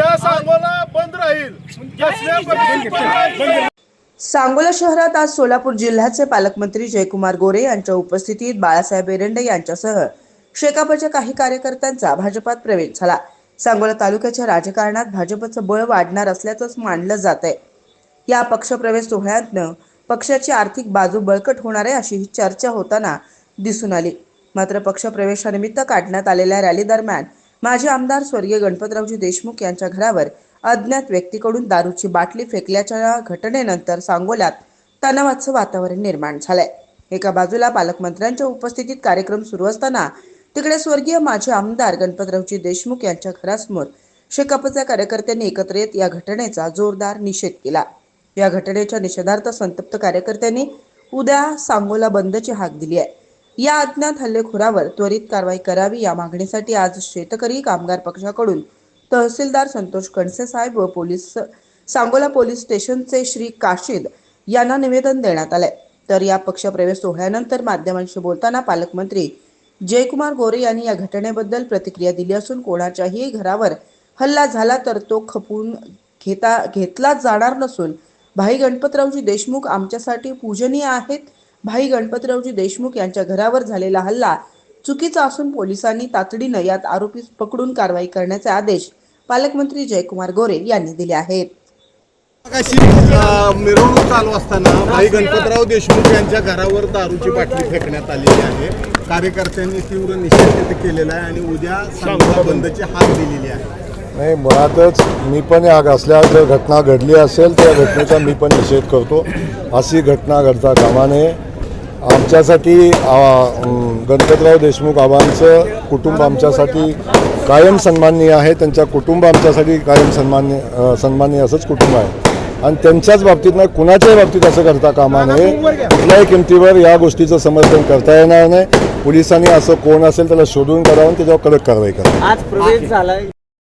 बंद राहील. सांगोला शहरात आज सोलापूर जिल्ह्याचे पालकमंत्री जयकुमार गोरे यांच्या उपस्थितीत बाळासाहेब एरंडे यांच्यासह शेकापच्या काही कार्यकर्त्यांचा भाजपात प्रवेश झाला. सांगोला तालुक्याच्या राजकारणात भाजपचं बळ वाढणार असल्याचंच मानलं जात आहे या पक्षप्रवेश सोहळ्यातनं पक्षाची आर्थिक बाजू बळकट होणार आहे अशी ही चर्चा होताना दिसून आली. मात्र पक्षप्रवेशानिमित्त काढण्यात आलेल्या रॅली दरम्यान माजी आमदार स्वर्गीय गणपतरावजी देशमुख यांच्या घरावर अज्ञात व्यक्तीकडून दारूची बाटली फेकल्याच्या घटनेनंतर सांगोल्यात तणावाचं वातावरण निर्माण झालंय. एका बाजूला पालकमंत्र्यांच्या उपस्थितीत कार्यक्रम सुरू असताना तिकडे स्वर्गीय माजी आमदार गणपतरावजी देशमुख यांच्या घरासमोर शेकापच्या कार्यकर्त्यांनी एकत्र येत या घटनेचा जोरदार निषेध केला. या घटनेच्या निषेधार्थ संतप्त कार्यकर्त्यांनी उद्या सांगोला बंदची हाक दिली आहे. या अज्ञात हल्लेखोरावर त्वरित कारवाई करावी या मागणीसाठी आज शेतकरी कामगार पक्षाकडून तहसीलदार संतोष कणसे साहेब व पोलीस सांगोला पोलीस स्टेशनचे श्री काशीद यांना निवेदन देण्यात आलंय. तर या पक्षप्रवेश सोहळ्यानंतर माध्यमांशी बोलताना पालकमंत्री जयकुमार गोरे यांनी या घटनेबद्दल प्रतिक्रिया दिली असून कोणाच्याही घरावर हल्ला झाला तर तो खपून घेता घेतला जाणार नसून भाई गणपतरावजी देशमुख आमच्यासाठी पूजनीय आहेत भाई गणपतरावजी देशमुख यांच्या घरावर झालेला हल्ला चुकीचा असून पोलिसांनी तातडीनं यात आरोपी पकडून कारवाई करण्याचे आदेश पालकमंत्री जयकुमार गोरे यांनी दिले आहेत. मिरवणूक चालू असताना भाई गणपतराव देशमुख यांच्या घरावर दारूची बाटली फेकण्यात आलेली आहे. कार्यकर्त्यांनी तीव्र निषेध व्यक्त केलेला आहे आणि उद्या सांगोला बंदची हाक दिलेली आहे. नाही मुळातच मी पण या असल्या जर घटना घडली असेल तर या घटनेचा मी पण निषेध करतो. अशी घटना घडता कामा नये. आमच्यासाठी गणपतराव देशमुख आबांचं कुटुंब आमच्यासाठी कायम सन्माननीय आहे. त्यांच्या कुटुंब आमच्यासाठी कायम सन्मान्य सन्माननीय असंच कुटुंब आहे. आणि त्यांच्याच बाबतीत नाही कुणाच्याही बाबतीत असं करता कामा नये. कुठल्याही किमतीवर या गोष्टीचं समर्थन करता येणार नाही. पोलिसांनी असं कोण असेल त्याला शोधून करावं आणि त्याच्यावर कडक कारवाई करावी. आज प्रवेश झालाय.